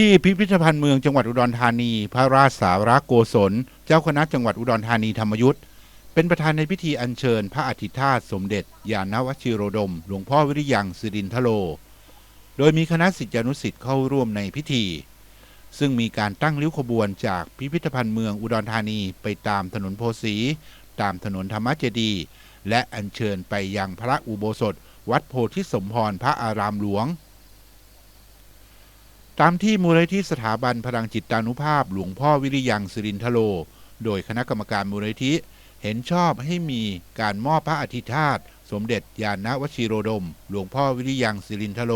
ที่พิพิธภัณฑ์เมืองจังหวัดอุดรธานี พระราชสารโกศล เจ้าคณะจังหวัดอุดรธานีธรรมยุทธ์เป็นประธานในพิธีอัญเชิญ พระอธิธาตสมเด็จ ยานวชิโรดม หลวงพ่อวิริยังสิรินทโล โดยมีคณะศิษยานุศิษย์เข้าร่วมในพิธี ซึ่งมีการตั้งริ้วขบวนจากพิพิธภัณฑ์เมืองอุดรธานีไปตามถนนโพสี ตามถนนธรรมเจดีย์และอัญเชิญไปยังพระอุโบสถ วัดโพธิสมพรพระอารามหลวง ตามที่มูลนิธิสถาบันพลังจิตานุภาพหลวงพ่อวิริยังสิรินทโล โดยคณะกรรมการมูลนิธิเห็นชอบให้มีการมอบพระอธิธาตสมเด็จยานวชิโรดม หลวงพ่อวิริยังสิรินทโล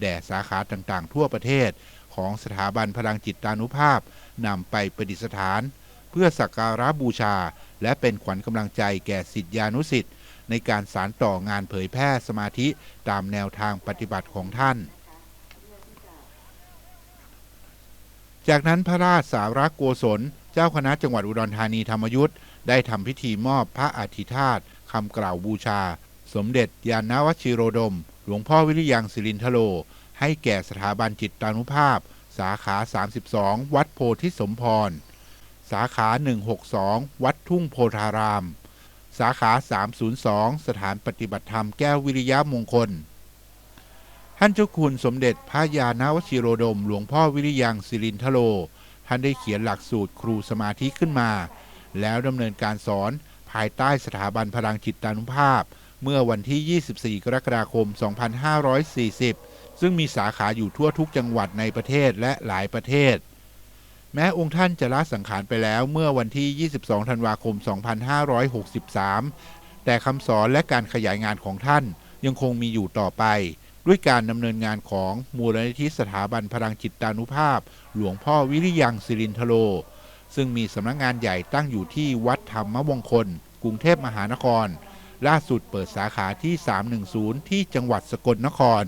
แด่สาขาต่างๆ ทั่วประเทศ ของสถาบันพลังจิตานุภาพนำไปประดิษฐาน เพื่อสักการะบูชา และเป็นขวัญกำลังใจแก่สิทธิานุสิทธิ์ในการสารต่องานเผยแพร่สมาธิตามแนวทางปฏิบัติของท่าน จากนั้นพระราชสาวรโกศล เจ้าคณะจังหวัดอุดรธานีธรรมยุทธ์ได้ทำพิธีมอบพระอธิธาตคำกล่าวบูชา สมเด็จยานวชิโรดม หลวงพ่อวิริยังสิรินทโล ให้แก่สถาบันจิตตานุภาพ สาขา 32 วัดโพธิสมพร สาขา 162 วัดทุ่งโพธาราม สาขา 302 สถานปฏิบัติธรรมแก้ววิริยะมงคล ท่านเจ้าคุณสมเด็จพระยานวชิโรดม หลวงพ่อวิริยังสิรินทโล ท่านได้เขียนหลักสูตรครูสมาธิขึ้นมา แล้วดำเนินการสอนภายใต้สถาบันพลังจิตตานุภาพ เมื่อวันที่ 24 กรกฎาคม 2540 ซึ่งมีสาขาอยู่ทั่วทุกจังหวัดในประเทศและหลายประเทศ แม้องค์ท่านจะละสังขารไปแล้วเมื่อวันที่ 22 ธันวาคม 2563 แต่คำสอนและการขยายงานของท่านยังคงมีอยู่ต่อไป ด้วยการดำเนินงานของมูลนิธิสถาบันพลังจิตตานุภาพ หลวงพ่อวิริยังสิรินทโล ซึ่งมีสำนักงานใหญ่ตั้งอยู่ที่วัดธรรมวงคล กรุงเทพมหานคร ล่าสุดเปิดสาขาที่ 310 ที่จังหวัดสกลนคร